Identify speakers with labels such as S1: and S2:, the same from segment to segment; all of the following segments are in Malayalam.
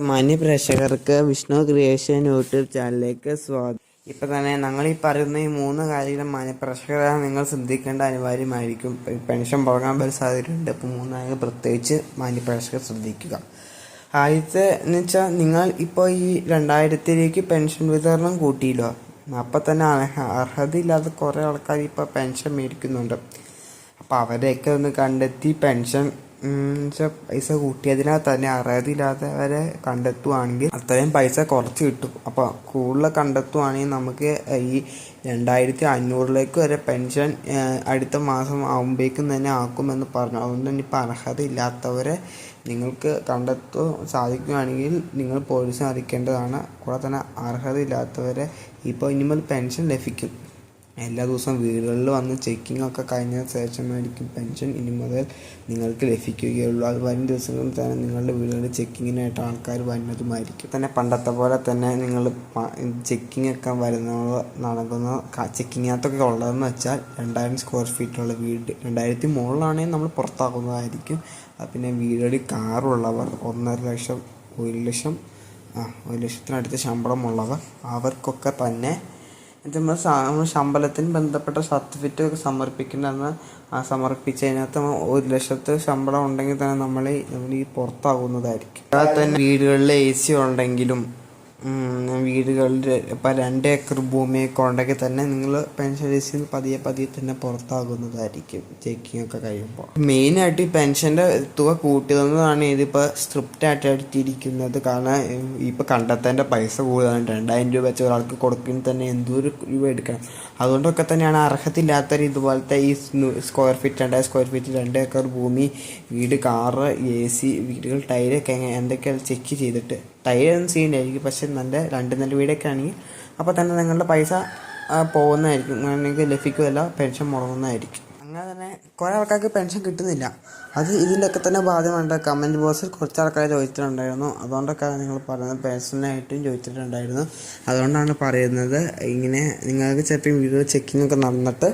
S1: മാന്യ പ്രേക്ഷകർക്ക് വിഷ്ണു ക്രിയേഷൻ യൂട്യൂബ് ചാനലിലേക്ക് സ്വാഗതം. ഇപ്പം തന്നെ ഞങ്ങൾ ഈ പറയുന്ന ഈ മൂന്ന് കാര്യങ്ങളും മാന്യ പ്രേക്ഷകരെ നിങ്ങൾ ശ്രദ്ധിക്കേണ്ട അനിവാര്യമായിരിക്കും. പെൻഷൻ പുറകാൻ പല സാധ്യതയുണ്ട്. ഇപ്പം മൂന്നായ പ്രത്യേകിച്ച് മാന്യ പ്രേക്ഷകർ ശ്രദ്ധിക്കുക. ആദ്യത്തെ എന്ന് വെച്ചാൽ നിങ്ങൾ ഇപ്പോൾ ഈ രണ്ടായിരത്തിലേക്ക് പെൻഷൻ വിതരണം കൂട്ടിയില്ലോ അപ്പം തന്നെ അർഹ- അർഹതയില്ലാത്ത കുറേ ആൾക്കാർ ഇപ്പോൾ പെൻഷൻ മേടിക്കുന്നുണ്ട്. അപ്പോൾ അവരെയൊക്കെ ഒന്ന് കണ്ടെത്തി പെൻഷൻ വെച്ചാൽ പൈസ കൂട്ടിയതിനാൽ തന്നെ അർഹതയില്ലാത്തവരെ കണ്ടെത്തുവാണെങ്കിൽ അത്രയും പൈസ കുറച്ച് കിട്ടും. അപ്പോൾ കൂടുതൽ കണ്ടെത്തുവാണെങ്കിൽ നമുക്ക് ഈ രണ്ടായിരത്തി അഞ്ഞൂറിലേക്ക് വരെ പെൻഷൻ അടുത്ത മാസം ആകുമ്പോഴേക്കും തന്നെ ആക്കുമെന്ന് പറഞ്ഞു. അതുകൊണ്ട് തന്നെ ഇപ്പോൾ അർഹതയില്ലാത്തവരെ നിങ്ങൾക്ക് കണ്ടെത്താൻ സാധിക്കുകയാണെങ്കിൽ നിങ്ങൾ പോലീസിനെ അറിയിക്കേണ്ടതാണ്. കൂടെ തന്നെ അർഹതയില്ലാത്തവരെ ഇപ്പോൾ ഇനിമൽ പെൻഷൻ ലഭിക്കും. എല്ലാ ദിവസവും വീടുകളിൽ വന്ന് ചെക്കിംഗ് ഒക്കെ കഴിഞ്ഞ ശേഷമായിരിക്കും പെൻഷൻ ഇനി മുതൽ നിങ്ങൾക്ക് ലഭിക്കുകയുള്ളൂ. അത് വരും ദിവസങ്ങളിൽ തന്നെ നിങ്ങളുടെ വീടുകളിൽ ചെക്കിങ്ങിനായിട്ട് ആൾക്കാർ വരുന്നതുമായിരിക്കും. തന്നെ പണ്ടത്തെ പോലെ തന്നെ നിങ്ങൾ ചെക്കിംഗ് ഒക്കെ വരുന്ന നടക്കുന്ന ചെക്കിങ്ങിനകത്തൊക്കെ ഉള്ളതെന്ന് വെച്ചാൽ രണ്ടായിരം സ്ക്വയർ ഫീറ്റുള്ള വീട്. രണ്ടായിരത്തി മുകളിലാണെങ്കിൽ നമ്മൾ പുറത്താക്കുന്നതായിരിക്കും. പിന്നെ വീടുകളിൽ കാറുള്ളവർ ഒന്നര ലക്ഷം ഒരു ലക്ഷം ആ ഒരു ലക്ഷത്തിനടുത്ത് ശമ്പളമുള്ളവർ അവർക്കൊക്കെ തന്നെ ഇത് നമ്മൾ നമ്മൾ ശമ്പളത്തിന് ബന്ധപ്പെട്ട സർട്ടിഫിക്കറ്റ് ഒക്കെ സമർപ്പിക്കേണ്ടതെന്ന് സമർപ്പിച്ചതിനകത്ത് ഒരു ലക്ഷത്തെ ശമ്പളം ഉണ്ടെങ്കിൽ തന്നെ നമ്മൾ നമ്മൾ ഈ പുറത്താകുന്നതായിരിക്കും. അതുപോലെ തന്നെ വീടുകളിൽ എ സി ഉണ്ടെങ്കിലും വീടുകളിൽ ഇപ്പം രണ്ട് ഏക്കർ ഭൂമിയൊക്കെ ഉണ്ടെങ്കിൽ തന്നെ നിങ്ങൾ പെൻഷൻ നിന്ന് പതിയെ പതിയെ തന്നെ പുറത്താകുന്നതായിരിക്കും ചെക്കിംഗ് ഒക്കെ കഴിയുമ്പോൾ. മെയിനായിട്ട് ഈ പെൻഷന്റെ തുക കൂട്ടിയതെന്നതാണ് ഇതിപ്പോൾ സ്ക്രിപ്റ്റ് ആയിട്ട് എടുത്തിരിക്കുന്നത്. കാരണം ഇപ്പോൾ കണ്ടെത്താന്റെ പൈസ കൂടുതലാണ്. രണ്ടായിരം രൂപ വെച്ച് ഒരാൾക്ക് കൊടുക്കുന്ന തന്നെ എന്തോരം രൂപ എടുക്കണം. അതുകൊണ്ടൊക്കെ തന്നെയാണ് അർഹത്തില്ലാത്തവർ ഇതുപോലത്തെ ഈ സ്ക്വയർ ഫീറ്റ് രണ്ടായിരം സ്ക്വയർ ഫീറ്റ് രണ്ട് ഏക്കർ ഭൂമി വീട് കാറ് എ സി വീടുകൾ ടൈലൊക്കെ എന്തൊക്കെയാണ് ചെക്ക് ചെയ്തിട്ട് ടൈലൊന്നും ചെയ്യണ്ടായിരിക്കും പക്ഷെ നല്ല രണ്ട് നല്ല വീടൊക്കെ ആണെങ്കിൽ അപ്പോൾ തന്നെ നിങ്ങളുടെ പൈസ പോകുന്നതായിരിക്കും. നിങ്ങൾക്ക് ലഭിക്കുമല്ല പെൻഷൻ മുടങ്ങുന്നതായിരിക്കും. അങ്ങനെ തന്നെ കുറേ ആൾക്കാർക്ക് പെൻഷൻ കിട്ടുന്നില്ല. അത് ഇതിന്റെയൊക്കെ തന്നെ ബാധ്യമുണ്ട് കമന്റ് ബോക്സിൽ കുറച്ച് ആൾക്കാർ ചോദിച്ചിട്ടുണ്ടായിരുന്നു. അതുകൊണ്ടൊക്കെ നിങ്ങൾ പറയുന്നത് പേഴ്സണലായിട്ടും ചോദിച്ചിട്ടുണ്ടായിരുന്നു. അതുകൊണ്ടാണ് പറയുന്നത്. ഇങ്ങനെ നിങ്ങൾക്ക് ചിലപ്പോൾ വീഡിയോ ചെക്കിങ്ങൊക്കെ നടന്നിട്ട്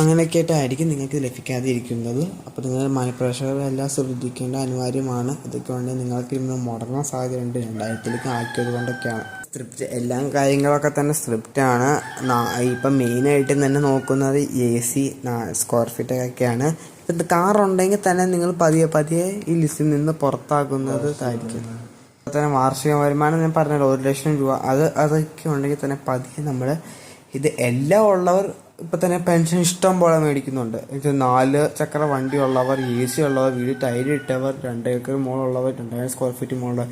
S1: അങ്ങനെയൊക്കെ ആയിട്ടായിരിക്കും നിങ്ങൾക്ക് ലഭിക്കാതെ ഇരിക്കുന്നത് അപ്പോൾ നിങ്ങൾ മനഃപ്രേക്ഷകർ എല്ലാം ശ്രദ്ധിക്കേണ്ട അനിവാര്യമാണ്. ഇതൊക്കെ ഉണ്ടെങ്കിൽ നിങ്ങൾക്ക് ഇന്ന് മുടങ്ങാൻ സാധ്യതയുണ്ട്. രണ്ടായിരത്തിലേക്ക് ആക്കിയത് കൊണ്ടൊക്കെയാണ് സ്ക്രിപ്റ്റ് എല്ലാ കാര്യങ്ങളൊക്കെ തന്നെ സ്ക്രിപ്റ്റാണ്. ഇപ്പം മെയിനായിട്ട് തന്നെ നോക്കുന്നത് എ സി സ്ക്വയർ ഫീറ്റ് ഒക്കെയാണ്. ഇപ്പം കാർ ഉണ്ടെങ്കിൽ തന്നെ നിങ്ങൾ പതിയെ പതിയെ ഈ ലിസ്റ്റിൽ നിന്ന് പുറത്താക്കുന്നതായിരിക്കും അപ്പോൾ തന്നെ വാർഷിക വരുമാനം ഞാൻ പറഞ്ഞല്ലോ ഒരു ലക്ഷം രൂപ. അത് അതൊക്കെ ഉണ്ടെങ്കിൽ തന്നെ പതിയെ നമ്മൾ ഇത് എല്ലാം ഉള്ളവർ ഇപ്പം തന്നെ പെൻഷൻ ഇഷ്ടം പോലെ മേടിക്കുന്നുണ്ട്. ഇത് നാല് ചക്ര വണ്ടി ഉള്ളവർ എ സി ഉള്ളവർ വീട് ടൈൽ ഇട്ടവർ രണ്ട് ഏക്കർ രണ്ടായിരം സ്ക്വയർ ഫീറ്റ് മുകളുള്ളവർ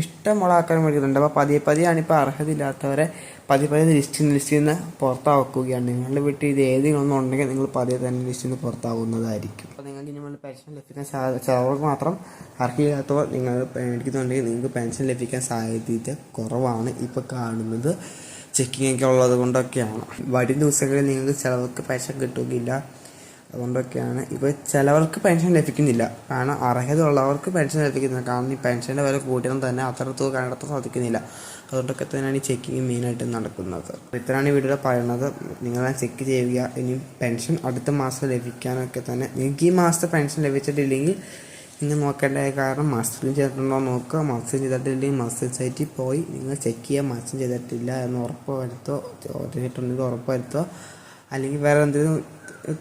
S1: ഇഷ്ടം പോലെ ആൾക്കാർ മേടിക്കുന്നുണ്ട്. അപ്പോൾ പതിയെ പതിയാണ് ഇപ്പോൾ അർഹതയില്ലാത്തവരെ പതിയെ പതിയെ ലിസ്റ്റിൽ ലിസ്റ്റിൽ നിന്ന് പുറത്താക്കുകയാണ് നിങ്ങളുടെ വീട്ടിൽ ഇത് ഏതെങ്കിലും ഒന്നും ഉണ്ടെങ്കിൽ നിങ്ങൾ പതിയെ തന്നെ ലിസ്റ്റിൽ നിന്ന് പുറത്താവുന്നതായിരിക്കും. അപ്പോൾ നിങ്ങൾക്ക് ഇനി പെൻഷൻ ലഭിക്കാൻ ചിലവർക്ക് മാത്രം അർഹതയില്ലാത്തവർ നിങ്ങൾ മേടിക്കുന്നുണ്ടെങ്കിൽ നിങ്ങൾക്ക് പെൻഷൻ ലഭിക്കാൻ സാധ്യത കുറവാണ് ഇപ്പോൾ കാണുന്നത്. ചെക്കിംഗ് ഒക്കെ ഉള്ളത് കൊണ്ടൊക്കെയാണ്. വരും ദിവസങ്ങളിൽ നിങ്ങൾക്ക് ചിലവർക്ക് പെൻഷൻ കിട്ടുകയില്ല. അതുകൊണ്ടൊക്കെയാണ്. ഇപ്പോൾ ചിലവർക്ക് പെൻഷൻ ലഭിക്കുന്നില്ല. കാരണം അർഹത ഉള്ളവർക്ക് പെൻഷൻ ലഭിക്കുന്നില്ല. കാരണം ഈ പെൻഷന്റെ വില കൂട്ടിയാൽ തന്നെ അത്ര തുക കണ്ടെത്താൻ സാധിക്കുന്നില്ല. അതുകൊണ്ടൊക്കെ തന്നെയാണ് ഈ ചെക്കിങ് മെയിനായിട്ട് നടക്കുന്നത്. ഇത്രയാണ് ഈ വീഡിയോയിൽ പറയുന്നത്. നിങ്ങളെ ചെക്ക് ചെയ്യുക. ഇനി പെൻഷൻ അടുത്ത മാസം ലഭിക്കാനൊക്കെ തന്നെ. നിങ്ങൾക്ക് ഈ മാസത്തെ പെൻഷൻ ലഭിച്ചിട്ടില്ലെങ്കിൽ നിങ്ങൾ നോക്കേണ്ട? കാരണം മസ്റ്ററിങ് ചെയ്തിട്ടുണ്ടോ നോക്കുക മസ്റ്ററിങ് ചെയ്തിട്ടില്ലെങ്കിൽ മസിൽ സൈറ്റിൽ പോയി. നിങ്ങൾ ചെക്ക് ചെയ്യുക മസ്റ്ററിങ് ചെയ്തിട്ടില്ല എന്ന് ഉറപ്പ് വരുത്തോ. ചെയ്തിട്ടുണ്ടെങ്കിൽ ഉറപ്പ് വരുത്തോ. അല്ലെങ്കിൽ വേറെ എന്തെങ്കിലും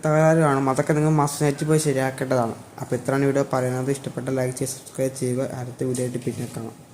S1: തകരാറ് കാണും. അതൊക്കെ നിങ്ങൾ മസ്റ്റർ സൈറ്റിൽ പോയി ശരിയാക്കേണ്ടതാണ്. അപ്പോൾ ഇത്രയാണ് വീഡിയോ പറയുന്നത്. ഇഷ്ടപ്പെട്ട ലൈക്ക് ചെയ്യുക സബ്സ്ക്രൈബ് ചെയ്യുക. അടുത്ത വീഡിയോ ആയിട്ട് പിന്നെ കാണാം.